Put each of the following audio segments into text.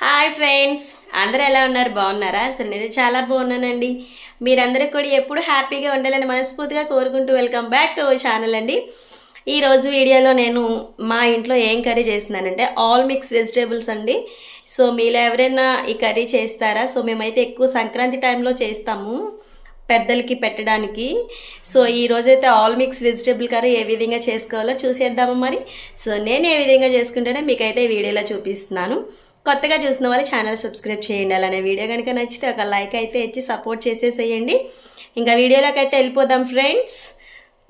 Hi friends అందరూ ఎలా ఉన్నారు? బాగున్నారా? అసలు నేను చాలా బాగున్నానండి. మీరందరూ కూడా ఎప్పుడు హ్యాపీగా ఉండాలని మనస్ఫూర్తిగా కోరుకుంటూ welcome back to our channel అండి. ఈరోజు వీడియోలో నేను మా ఇంట్లో ఏం కర్రీ చేస్తున్నానంటే ఆల్ మిక్స్ వెజిటేబుల్స్ అండి. సో మీలో ఎవరైనా ఈ కర్రీ చేస్తారా? సో మేమైతే ఎక్కువ సంక్రాంతి టైంలో చేస్తాము పెద్దలకి పెట్టడానికి. సో ఈ రోజైతే ఆల్ మిక్స్ వెజిటేబుల్ కర్రీ ఏ విధంగా చేసుకోవాలో చూసేద్దాము మరి. సో నేను ఏ విధంగా చేసుకుంటానో మీకైతే ఈ వీడియోలో చూపిస్తున్నాను. కొత్తగా చూసిన వాళ్ళు ఛానల్ సబ్స్క్రైబ్ చేయండి. అలానే వీడియో కనుక నచ్చితే ఒక లైక్ అయితే ఇచ్చి సపోర్ట్ చేసేసేయండి. ఇంకా వీడియోలోకి అయితే వెళ్ళిపోదాం ఫ్రెండ్స్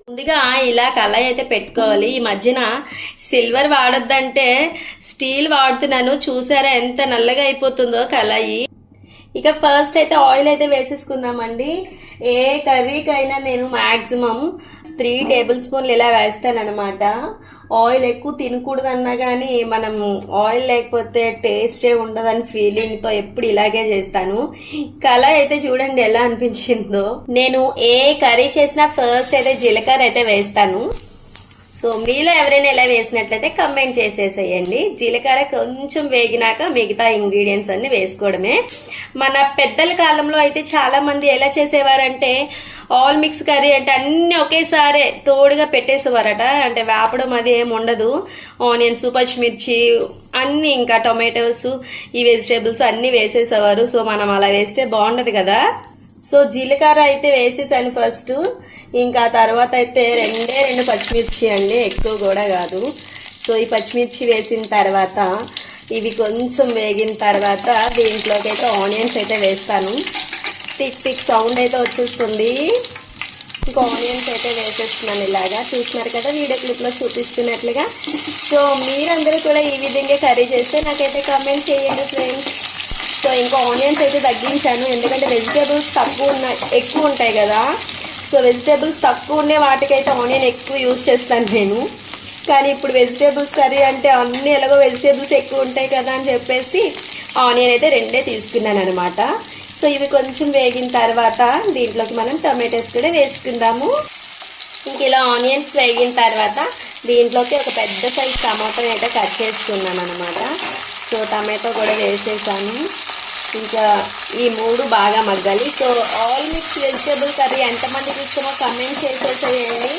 ముందుగా ఇలా కళాయి అయితే పెట్టుకోవాలి. ఈ మధ్యన సిల్వర్ వాడొద్దంటే స్టీల్ వాడుతున్నాను. చూసారా ఎంత నల్లగా అయిపోతుందో కళాయి. ఇక ఫస్ట్ అయితే ఆయిల్ అయితే వేసేసుకుందామండి. ఏ కర్రీకైనా నేను మ్యాక్సిమం త్రీ టేబుల్ స్పూన్లు ఇలా వేస్తానన్నమాట. ఆయిల్ ఎక్కువ తినకూడదన్నా కానీ మనం ఆయిల్ లేకపోతే టేస్టే ఉండదని ఫీలింగ్తో ఎప్పుడు ఇలాగే చేస్తాను. కళ అయితే చూడండి ఎలా అనిపించిందో. నేను ఏ కర్రీ చేసినా ఫస్ట్ అయితే జీలకర్ర అయితే వేస్తాను. సో మీలో ఎవరైనా ఎలా వేసినట్లయితే కమెంట్ చేసేసేయండి. జీలకర్ర కొంచెం వేగినాక మిగతా ఇంగ్రీడియంట్స్ అన్ని వేసుకోవడమే. మన పెద్దల కాలంలో అయితే చాలా మంది ఎలా చేసేవారంటే ఆల్ మిక్స్ కర్రీ అంటే అన్ని ఒకేసారి తోడుగా పెట్టేసేవారట. అంటే వేపడం అది ఏమి ఉండదు. ఆనియన్స్ పచ్చిమిర్చి అన్ని ఇంకా టొమాటోస్ ఈ వెజిటేబుల్స్ అన్ని వేసేసేవారు. సో మనం అలా వేస్తే బాగుండదు కదా. సో జీలకర్ర అయితే వేసేసాను ఫస్ట్ ఇంకా తర్వాత అయితే రెండే రెండు పచ్చిమిర్చి అండి ఎక్కువ కూడా కాదు. సో ఈ పచ్చిమిర్చి వేసిన తర్వాత ఇవి కొంచెం వేగిన తర్వాత దీంట్లోకి అయితే ఆనియన్స్ అయితే వేస్తాను. టిక్ టిక్ సౌండ్ అయితే వచ్చేస్తుంది. ఇంకా ఆనియన్స్ అయితే వేసేస్తున్నాను ఇలాగా. చూస్తున్నారు కదా వీడియో క్లిప్లో చూపిస్తున్నట్లుగా. సో మీరందరూ కూడా ఈ విధంగా కర్రీ చేస్తే నాకైతే కమెంట్ చేయండి ఫ్రెండ్స్ సో ఇంకా ఆనియన్స్ అయితే తగ్గించాను. ఎందుకంటే వెజిటేబుల్స్ తక్కువ ఉన్నాయి ఎక్కువ ఉంటాయి కదా. సో వెజిటేబుల్స్ తక్కువ ఉండే వాటికైతే ఆనియన్ ఎక్కువ యూజ్ చేస్తాను నేను. కానీ ఇప్పుడు వెజిటేబుల్స్ కర్రీ అంటే అన్ని ఎలాగో వెజిటేబుల్స్ ఎక్కువ ఉంటాయి కదా అని చెప్పేసి ఆనియన్ అయితే రెండే తీసుకున్నాను అనమాట సో ఇవి కొంచెం వేగిన తర్వాత దీంట్లోకి మనం టమాటోస్ కూడా వేసుకుందాము. ఇంక ఇలా ఆనియన్స్ వేగిన తర్వాత దీంట్లోకి ఒక పెద్ద సైజ్ టమాటోని అయితే కట్ చేసుకున్నాను అనమాట సో టమాటో కూడా వేసేసాను. ఇంకా ఈ మూడు బాగా మగ్గాలి. So all mix vegetable curry ఎంతమందికి ఇష్టమో కమెంట్ చేసేసేయండి.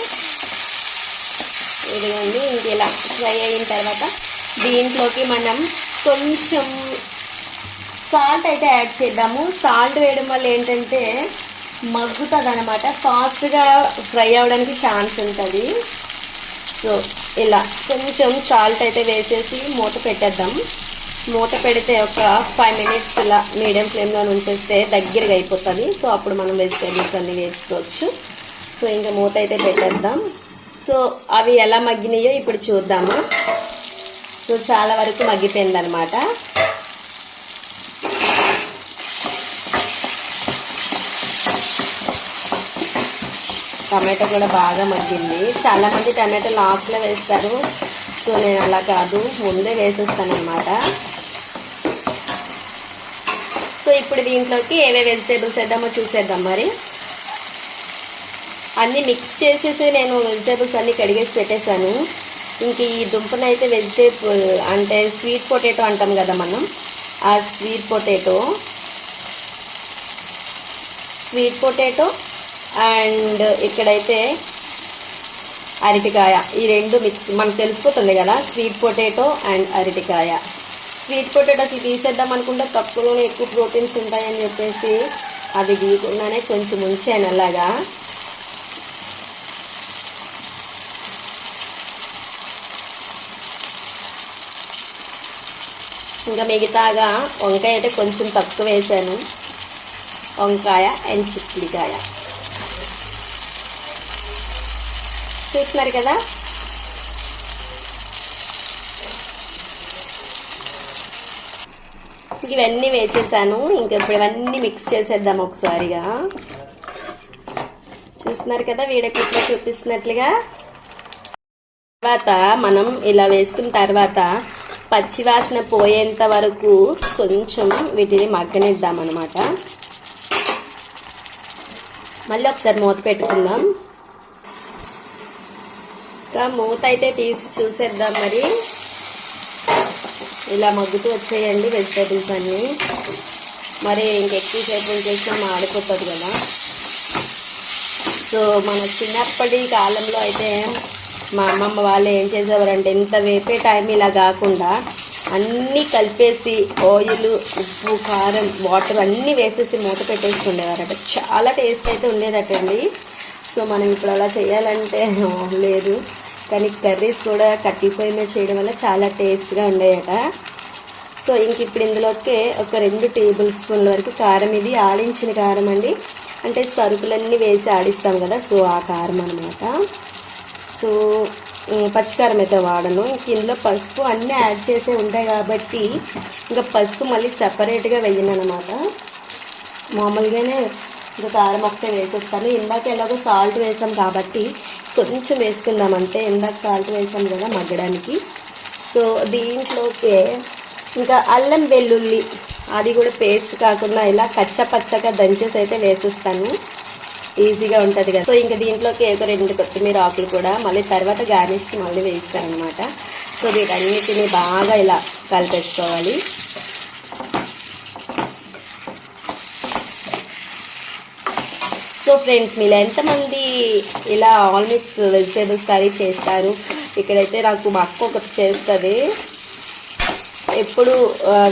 ఇదిగోండి ఇంక ఇలా ఫ్రై అయిన తర్వాత దీంట్లోకి మనం కొంచెం సాల్ట్ అయితే యాడ్ చేద్దాము. సాల్ట్ వేయడం వల్ల ఏంటంటే మగ్గుతుంది అనమాట ఫాస్ట్గా ఫ్రై అవ్వడానికి ఛాన్స్ ఉంటుంది. సో ఇలా కొంచెం సాల్ట్ అయితే వేసేసి మూత పెట్టేద్దాం. మూత పెడితే ఒక ఫైవ్ మినిట్స్ ఇలా మీడియం ఫ్లేమ్లో ఉంచేస్తే దగ్గరగా అయిపోతుంది. సో అప్పుడు మనం వెజిటేబుల్స్ అన్నీ వేసుకోవచ్చు. సో ఇంకా మూత అయితే పెట్టేద్దాం. సో అవి ఎలా మగ్గినాయో ఇప్పుడు చూద్దాము. సో చాలా వరకు మగ్గిపోయిందనమాట టమాటో కూడా బాగా మగ్గింది. చాలామంది టమాటో లాస్ట్లో వేస్తారు. సో నేను అలా కాదు. ముందే వేసేస్తాను అనమాట సో ఇప్పుడు దీంట్లోకి ఏవే వెజిటేబుల్స్ వేద్దామో చూసేద్దాం మరి. అన్నీ మిక్స్ చేసేసి నేను వెజిటేబుల్స్ అన్నీ కడిగేసి పెట్టేశాను. ఇంక ఈ దుంపనైతే వెజిటేబుల్ అంటే స్వీట్ పొటాటో అంటాం కదా మనం. ఆ sweet potato sweet potato and ఇక్కడైతే అరటికాయ. ఈ రెండు మిక్స్ మనకు తెలిసిపోతుంది కదా స్వీట్ పొటాటో అండ్ అరటికాయ. స్వీట్ పొటాటో అసలు తీసేద్దాం అనుకుంటే తక్కువలోనే ఎక్కువ ప్రోటీన్స్ ఉంటాయని చెప్పేసి అది తీయకుండానే కొంచెం ఉంచాను అలాగా. ఇంకా మిగతాగా వంకాయ అయితే కొంచెం తక్కువ వేసాను. వంకాయ అండ్ చిక్కుడికాయ. చూస్తున్నారు కదా? ఇవన్నీ వేసేసాను. ఇంకా ఇప్పుడు ఇవన్నీ మిక్స్ చేసేద్దాం ఒకసారిగా. చూస్తున్నారు కదా వీడెక్కడ చూపిస్తున్నట్లుగా? తర్వాత మనం ఇలా వేసుకున్న తర్వాత పచ్చివాసన పోయేంత వరకు కొంచెం వీటిని మగ్గనిద్దాం అనమాట మళ్ళీ ఒకసారి మూత పెట్టుకుందాం. ఇంకా మూత అయితే తీసి చూసేద్దాం మరి. ఇలా మగ్గుతూ వచ్చేయండి వెజిటేబుల్స్ అన్నీ. మరి ఇంకెక్కువసేపు చేసినా మాడిపోతుంది కదా. సో మన చిన్నప్పటి కాలంలో అయితే మా అమ్మమ్మ వాళ్ళు ఏం చేసేవారంటే ఇంత వేపే టైం ఇలా కాకుండా అన్నీ కలిపేసి ఆయిల్ ఉప్పు కారం వాటర్ అన్నీ వేసేసి మూత పెట్టేసుకుండేవారట. చాలా టేస్ట్ అయితే ఉండేదటండి. సో మనం ఇప్పుడు అలా చేయాలంటే లేదు. కానీ కర్రీస్ కూడా కట్టెల పొయ్యి మీద చేయడం వల్ల చాలా టేస్ట్గా ఉండేయట. సో ఇంక ఇప్పుడు ఇందులోకి ఒక రెండు టేబుల్ స్పూన్ల వరకు కారం ఇది ఆడించిన కారం అండి. అంటే సరుకులన్నీ వేసి ఆడిస్తాం కదా సో ఆ కారం అనమాట సో పచ్చికారం అయితే వాడను. ఇంక ఇందులో పసుపు అన్నీ యాడ్ చేసే ఉంటాయి కాబట్టి ఇంకా పసుపు మళ్ళీ సపరేట్గా వేయను అనమాట మామూలుగానే ఇంకా కారం ఒకటే వేసేస్తాను. ఇందాక ఎలాగో సాల్ట్ వేసాం కాబట్టి కొంచెం వేసుకుందాం అంటే ఇందాక సాల్ట్ వేసాం కదా మగ్గడానికి. సో దీంట్లోకి ఇంకా అల్లం వెల్లుల్లి అది కూడా పేస్ట్ కాకుండా ఇలా కచ్చ పచ్చగా దంచేసి అయితే వేసేస్తాను. ఈజీగా ఉంటుంది కదా. సో ఇంకా దీంట్లోకి ఏదో రెండు కొత్తిమీర ఆకులు కూడా మళ్ళీ తర్వాత గార్నిష్కి మళ్ళీ వేస్తాను అనమాట సో వీటన్నిటిని బాగా ఇలా కలిపేసుకోవాలి. సో ఫ్రెండ్స్ మీరు ఎంతమంది ఇలా ఆల్ మిక్స్ వెజిటేబుల్స్ కర్రీ చేస్తారు. ఇక్కడైతే నాకు మా అక్క ఒకటి చేస్తుంది. ఎప్పుడు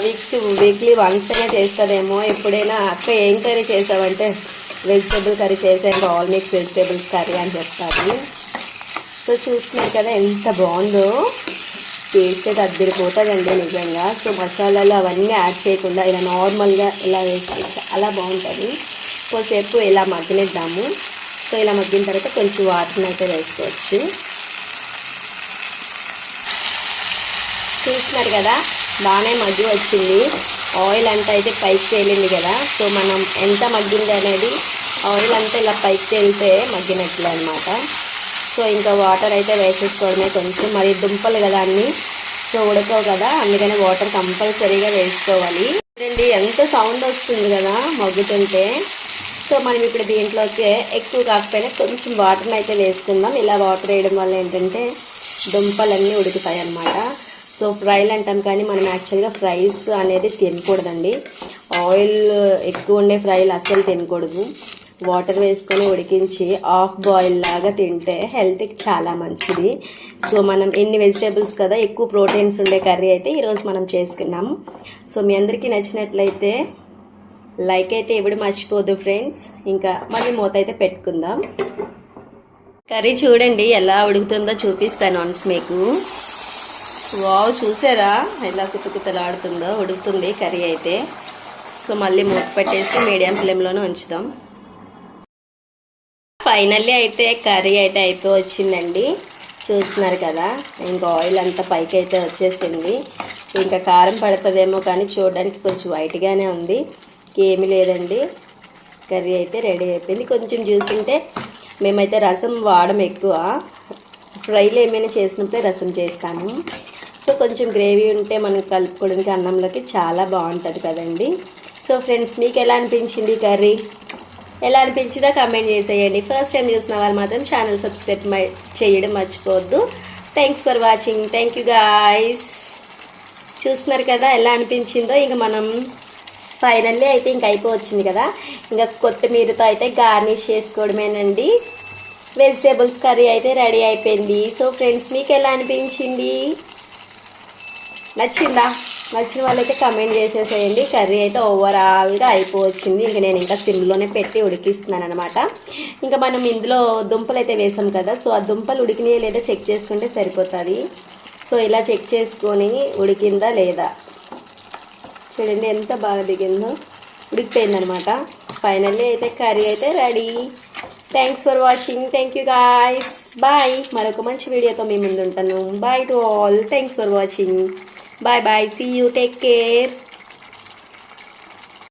వీక్స్ వీక్లీ వన్స్ అయినా చేస్తుందేమో. ఎప్పుడైనా అక్క ఏం కర్రీ చేసావంటే వెజిటేబుల్ కర్రీ చేసాను ఆల్ మిక్స్ వెజిటేబుల్స్ కర్రీ అని చెప్తారు సో చూస్తున్నారు కదా ఎంత బాగుందో. టేస్ట్ అయితే అద్దరిపోతుందండి నిజంగా. సో మసాలాలు అవన్నీ యాడ్ చేయకుండా ఇలా నార్మల్గా ఇలా వేస్తే చాలా బాగుంటుంది. కొద్దిసేపు ఇలా మగ్గనిద్దాము. సో ఇలా మగ్గిన తర్వాత కొంచెం వాటర్ని అయితే వేసుకోవచ్చు. చూస్తున్నారు కదా బాగానే మగ్గి వచ్చింది. ఆయిల్ అంతా అయితే పైకి తేలింది కదా సో మనం ఎంత మగ్గింది అనేది ఆయిల్ అంతా ఇలా పైకి తేలితే మగ్గినట్లే అనమాట సో ఇంకా వాటర్ అయితే వేసేసుకోవడమే కొంచెం మరి దుంపలు కదా అన్ని. సో ఉడకవు కదా అందుకని వాటర్ కంపల్సరీగా వేసుకోవాలి. చూడండి ఎంత సౌండ్ వస్తుంది కదా మగ్గుతుంటే. సో మనం ఇప్పుడు దీంట్లోకి ఎక్కువ కాకపోయినా కొంచెం వాటర్ని అయితే వేసుకుందాం. ఇలా వాటర్ వేయడం వల్ల ఏంటంటే దుంపలన్నీ ఉడుకుతాయి అన్నమాట. సో ఫ్రైలు అంటాం కానీ మనం యాక్చువల్గా ఫ్రైస్ అనేది తినకూడదండి. ఆయిల్ ఎక్కువ ఉండే ఫ్రైలు అస్సలు తినకూడదు. వాటర్ వేసుకొని ఉడికించి ఆఫ్ బాయిల్ లాగా తింటే హెల్త్కి చాలా మంచిది. సో మనం ఎన్ని వెజిటేబుల్స్ కదా ఎక్కువ ప్రోటీన్స్ ఉండే కర్రీ అయితే ఈరోజు మనం చేసుకున్నాం సో మీ అందరికీ నచ్చినట్లయితే లైక్ అయితే ఎప్పుడు మర్చిపోదు ఫ్రెండ్స్. ఇంకా మళ్ళీ మూత అయితే పెట్టుకుందాం. కర్రీ చూడండి ఎలా ఉడుకుతుందో చూపిస్తాను వన్స్ మీకు. వావ్ చూసారా? ఎలా కుతకుతలాడుతుందో ఉడుకుతుంది కర్రీ అయితే. సో మళ్ళీ మూత పెట్టేసి మీడియం ఫ్లేమ్లోనే ఉంచుదాం. ఫైనల్లీ అయితే కర్రీ అయితే అయిపోయి వచ్చిందండి చూస్తున్నారు కదా ఇంకా ఆయిల్ అంతా పైకి అయితే వచ్చేసింది. ఇంకా కారం పడుతుందేమో కానీ చూడడానికి కొంచెం వైట్గానే ఉంది. ఏమీ లేదండి. కర్రీ అయితే రెడీ అయిపోయింది. కొంచెం జ్యూస్ ఉంటే మేమైతే రసం వాడడం ఎక్కువ. ఫ్రైలు ఏమైనా చేసినప్పుడే రసం చేస్తాను సో కొంచెం గ్రేవీ ఉంటే మనం కలుపుకోవడానికి అన్నంలోకి చాలా బాగుంటుంది కదండి. సో ఫ్రెండ్స్ మీకు ఎలా అనిపించింది కర్రీ? ఎలా అనిపించిందో కమెంట్ చేసేయండి. ఫస్ట్ టైం చూసిన వాళ్ళు మాత్రం ఛానల్ సబ్స్క్రైబ్ చేయడం మర్చిపోవద్దు. Thanks for watching thank you guys చూస్తున్నారు కదా ఎలా అనిపించిందో. ఇంక మనం ఫైనల్లీ అయితే ఇంక అయిపోవచ్చింది కదా. ఇంకా కొత్తిమీరతో అయితే గార్నిష్ చేసుకోవడమేనండి. వెజిటేబుల్స్ కర్రీ అయితే రెడీ అయిపోయింది. సో ఫ్రెండ్స్ మీకు ఎలా అనిపించింది? నచ్చిందా? నచ్చిన వాళ్ళైతే కమెంట్ చేసేసేయండి. కర్రీ అయితే ఓవరాల్గా అయిపోవచ్చింది. ఇంకా నేను ఇంకా సిమ్లోనే పెట్టి ఉడికిస్తున్నాను అనమాట ఇంకా మనం ఇందులో దుంపలు అయితే వేసాం కదా. సో ఆ దుంపలు ఉడికినాయో లేదా చెక్ చేసుకుంటే సరిపోతుంది. సో ఇలా చెక్ చేసుకొని ఉడికిందా లేదా? చూడండి ఎంత బాగా దిగిందో ఉడికిపోయిందనమాట. ఫైనల్లీ అయితే కర్రీ అయితే ready thanks for watching thank you guys bye మరొక మంచి వీడియోతో మీ ముందు ఉంటాను bye to all thanks for watching bye bye see you take care